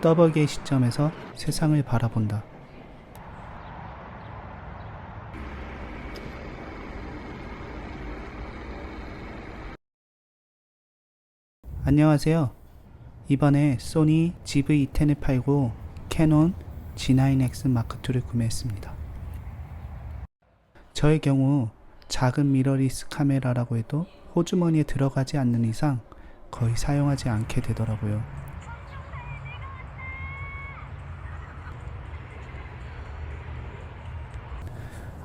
떠벅이의 시점에서 세상을 바라본다. 안녕하세요. 이번에 소니 GV-10을 팔고 캐논 G9X 마크2를 구매했습니다. 저의 경우 작은 미러리스 카메라라고 해도 호주머니에 들어가지 않는 이상 거의 사용하지 않게 되더라고요.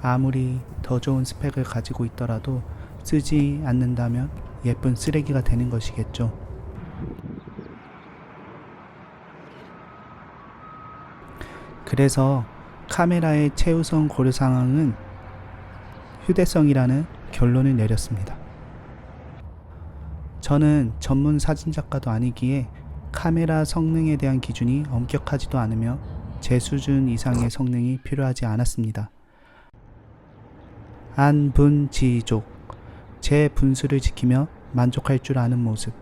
아무리 더 좋은 스펙을 가지고 있더라도 쓰지 않는다면 예쁜 쓰레기가 되는 것이겠죠. 그래서 카메라의 최우선 고려 상황은 휴대성이라는 결론을 내렸습니다. 저는 전문 사진작가도 아니기에 카메라 성능에 대한 기준이 엄격하지도 않으며 제 수준 이상의 성능이 필요하지 않았습니다. 안분지족 제 분수를 지키며 만족할 줄 아는 모습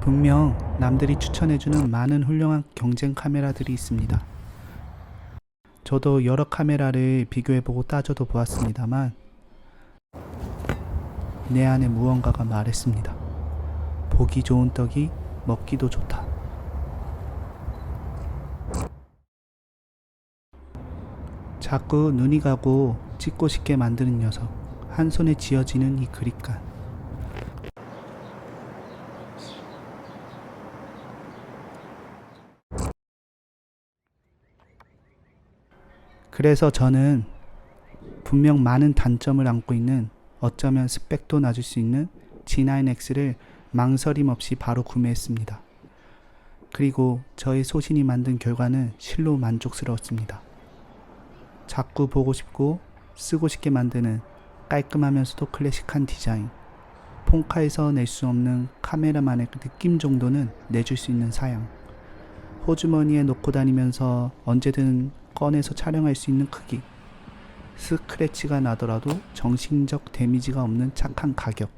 분명 남들이 추천해주는 많은 훌륭한 경쟁 카메라들이 있습니다. 저도 여러 카메라를 비교해보고 따져도 보았습니다만 내 안에 무언가가 말했습니다. 보기 좋은 떡이 먹기도 좋다. 자꾸 눈이 가고 찍고 싶게 만드는 녀석. 한 손에 쥐어지는 이 그립감. 그래서 저는 분명 많은 단점을 안고 있는 어쩌면 스펙도 낮을 수 있는 G9X를 망설임 없이 바로 구매했습니다. 그리고 저의 소신이 만든 결과는 실로 만족스러웠습니다. 자꾸 보고 싶고 쓰고 싶게 만드는 깔끔하면서도 클래식한 디자인. 폰카에서 낼 수 없는 카메라만의 그 느낌 정도는 내줄 수 있는 사양. 호주머니에 놓고 다니면서 언제든 꺼내서 촬영할 수 있는 크기. 스크래치가 나더라도 정신적 데미지가 없는 착한 가격.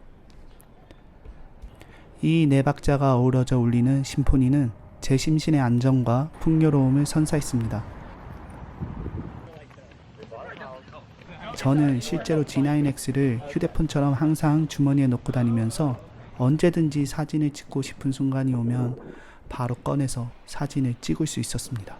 이 네 박자가 어우러져 울리는 심포니는 제 심신의 안정과 풍요로움을 선사했습니다. 저는 실제로 G9X를 휴대폰처럼 항상 주머니에 넣고 다니면서 언제든지 사진을 찍고 싶은 순간이 오면 바로 꺼내서 사진을 찍을 수 있었습니다.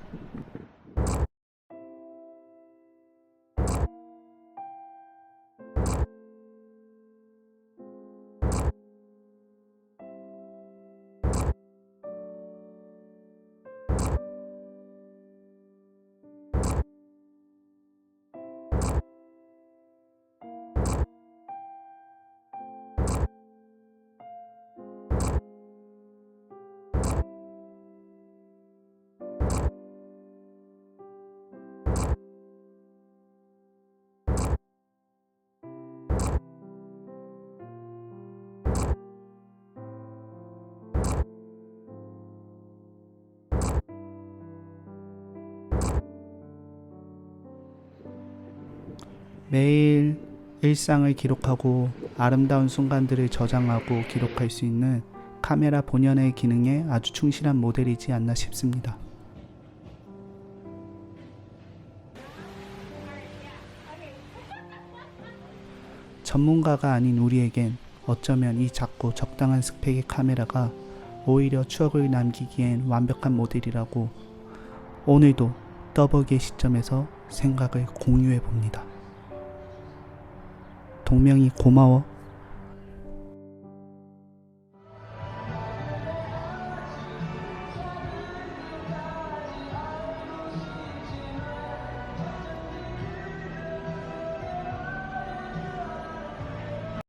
매일 일상을 기록하고 아름다운 순간들을 저장하고 기록할 수 있는 카메라 본연의 기능에 아주 충실한 모델이지 않나 싶습니다. 전문가가 아닌 우리에겐 어쩌면 이 작고 적당한 스펙의 카메라가 오히려 추억을 남기기엔 완벽한 모델이라고 오늘도 떠보기의 시점에서 생각을 공유해 봅니다. 동명이 고마워.